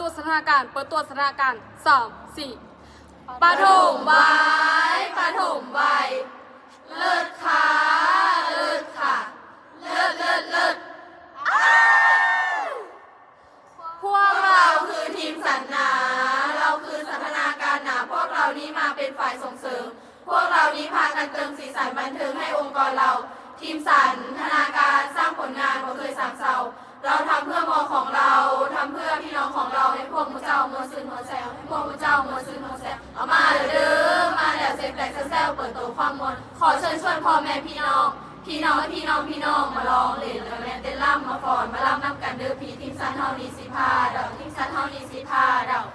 ตัวสถานการณ์ เปิดตัวสถานการณ์สามสี่ปฐมไว้ปฐมวัยเลิศค่ะเลิศค่ะ เลิศเลิศเลิศพวกพวกเราคือทีมสันนา เราคือสันทนาการหนา พวกเรานี้มาเป็นฝ่ายส่งเสริม พวกเรานี้พากันเติมสีสันบันเทิง ความมวลขอเชิญชวนพ่อแม่พี่น้อง พี่น้องพี่น้องพี่น้องมาลองเล่นแล้วแม่เต้นล่ำมาฟอนมาล่ำน้ำกันเด้อพี่ทีมสันเฮานี่สิพาดอกทีมสันเฮานี่สิพาดอก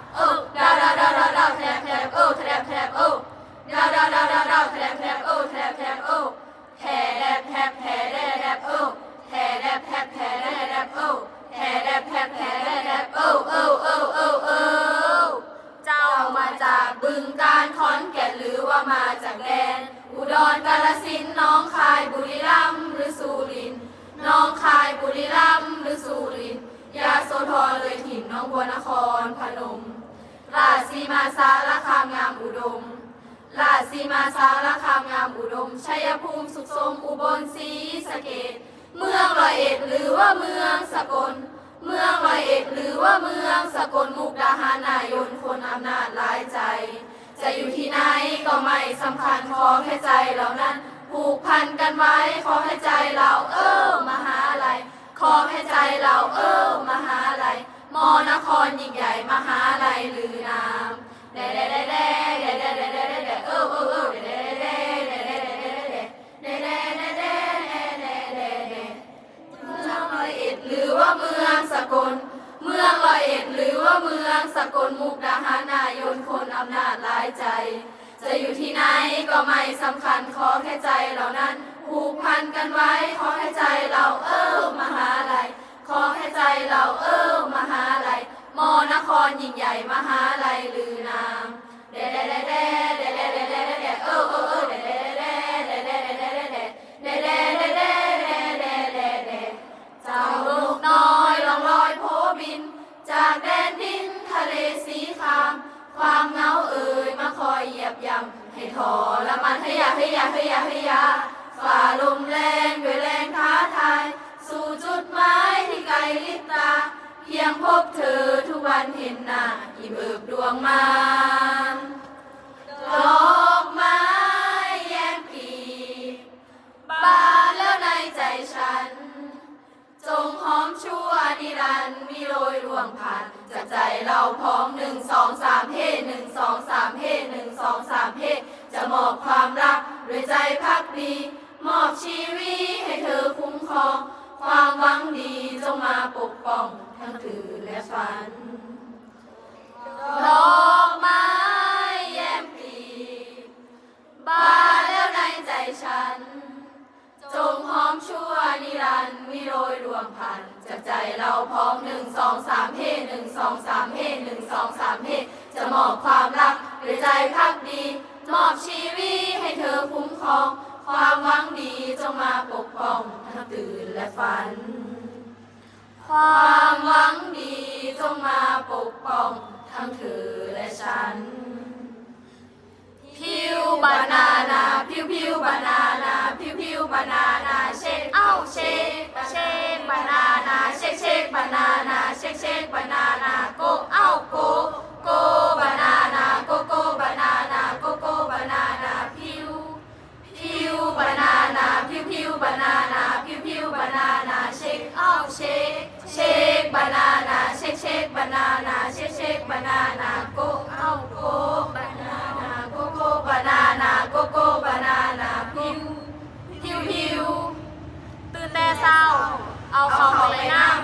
รกาฬสินน้องคายบุรีรัมย์หรือสุรินน้องคายบุรีรัมย์หรือสุรินยาโสธรเลยถิ่นน้องบัวนครพนม ราชสีมาสารคามงามอุดม ราชสีมาสารคามงามอุดม ชัยภูมิสุขสมอุบลศรีสะเกดเมืองรอยเอ็ดหรือว่าเมืองสกล เมืองรอยเอ็ดหรือว่าเมืองสกลมุกดาหารนายนคนอำนาจหลายใจ จะอยู่ที่ไหนก็ไม่สำคัญขอแค่ใจเรานั้นผูกพันกันไว้ขอให้ใจเราเออมหาลัยขอให้ใจเราเออมหาลัยมอนครยิ่งใหญ่มหาลัยลือนามเด้เด้เด้เด้เด้เด้เด้เด้เดเดเออเออเออเด้เด้เด้เด้เด้เด้เด้เด้เด้เด้เด้เด้เด้เด้เด้เดเมืองร้อยเอ็ดหรือว่าเมืองสกลเมืองร้อยเอ็ดหรือว่าเมืองสกลมุกดาหารนายนคนอำนาจหลายใจ จะอยู่ที่ไหนก็ไม่สำคัญขอแค่ใจเหล่านั้นผูกพันกันไว้ขอให้ใจเราเออมหาลัยขอให้ใจเราเออ ใจเราพร้อมหนึ่งสองสามเฮหนึ่งสองสามเฮหนึ่งสองสามเฮจะมอบความรักด้วยใจพักดี ฉัน จงหอมชั่วนิรันดร์วิโรยรวงพันจากใจเราพร้อมหนึ่งสองสามเฮหนึ่งสองสามเฮหนึ่งสองสามเฮจะมอบความรักด้วยใจพักดี มอบชีวิตให้เธอคุ้มครอง ความหวังดีจงมาปกป้องทั้งตื่นและฝัน ความหวังดีจงมาปกป้องทั้งเธอและฉัน Pew banana, pew pew banana, pew pew banana, shake out, shake, shake banana, shake shake banana, shake shake banana, go out, go, go banana, go go banana, go go banana, pew, pew banana, pew pew banana, pew pew banana, shake out, shake, shake banana, shake shake banana, shake shake banana. เศร้า เอาเขาไปนั่ง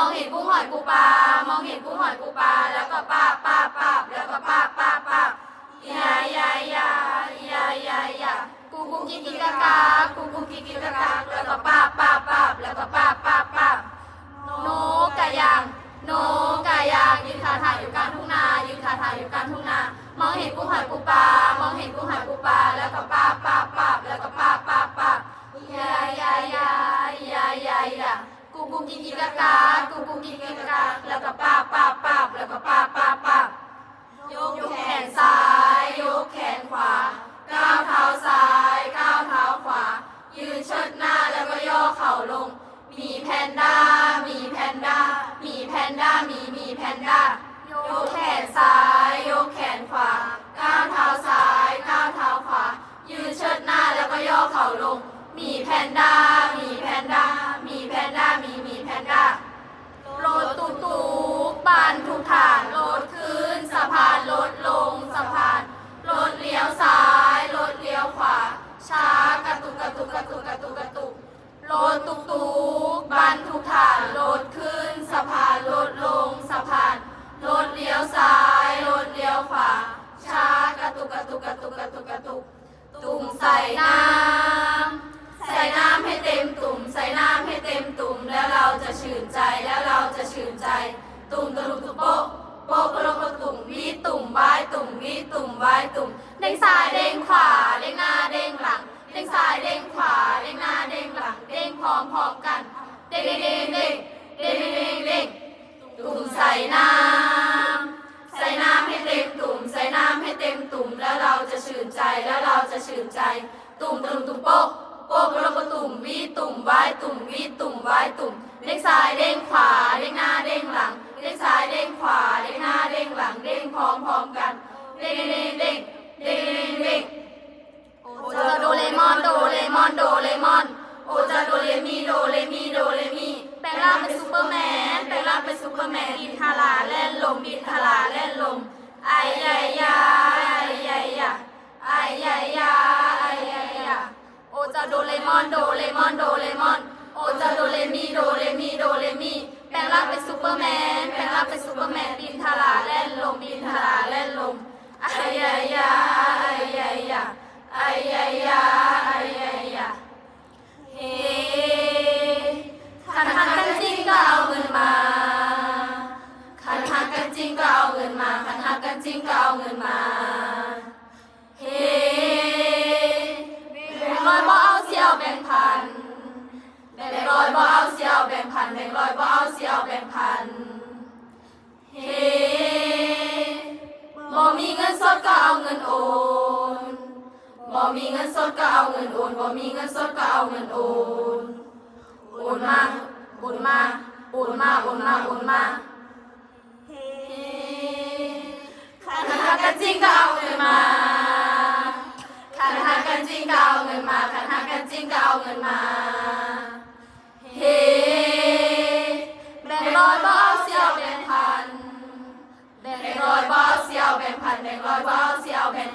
องเห็นกุ้งหอยปูปลามองเห็นกุ้งหอยปูปลาแล้วก็ป้าป้าป้าแล้วก็ป้าป้าป้ายายายายายายากูกูกิกกิกกากากูกูกิกกิกกากาแล้วก็ป้าป้าป้าแล้วก็ป้าป้าป้าบนกกะยางนกกะยางยืนขาถ่ายอยู่กลางทุ่งนายืนขาถ่ายอยู่กลางทุ่งนามองเห็นกุ้งหอยปูปลามองเห็นกุ้งหอยปูปลา cucu ใส่น้ำ ใส่น้ำให้เต็มตุ่ม ใส่น้ำให้เต็มตุ่ม แล้วเราจะชื่นใจ แล้วเราจะชื่นใจ ตุ่มตะลุมตุโปะโปะกระโลกระตุ่มวีตุ่มวายตุ่มวีตุ่มวายตุ่ม เด้งซ้ายเด้งขวา เด้งหน้าเด้งหลัง เด้งซ้ายเด้งขวา เด้งหน้าเด้งหลัง เด้งพร้อมพร้อมกัน เด้งเด้งเด้งเด้งเด้งเด้งตุ่มใส่น้ำ น้ำให้เต็มตุ่มแล้วเราจะชื่นใจแล้วเราจะชื่นใจ ตุ่มตะลุมตุ่มโป๊ะโป๊ะกระโลกกระตุ่มวีตุ่มวายตุ่มวีตุ่มวายตุ่มเด้งซ้ายเด้งขวาเด้งหน้าเด้งหลังเด้งซ้ายเด้งขวาเด้งหน้าเด้งหลังเด้งพร้อมพร้อมกันเด้งเด้งเด้งเด้งเด้งเด้งโอจะโดเรมอนโดเรมอนโดเรมอนโอจะโดเรมีโดเร อยบ่เอาเสียวแบ่งพันแบ่งร้อยบ่เอาเสียวแบ่งพันเฮ้บ่มีเงินสดก็เอาเงินโอนบ่มีเงินสดก็เอาเงินโอนบ่มีเงินสดก็เอาเงินโอนโอนมาโอนมาโอนมาโอนมาโอนมาเฮ้ขันหักกันจริงก็เอาเงินมาขันหักกันจริงก็เอาเงินมาขันหักกันจริงก็เอาเงินมา งพันแนึ่งร้อยว้าวเสียาเป็น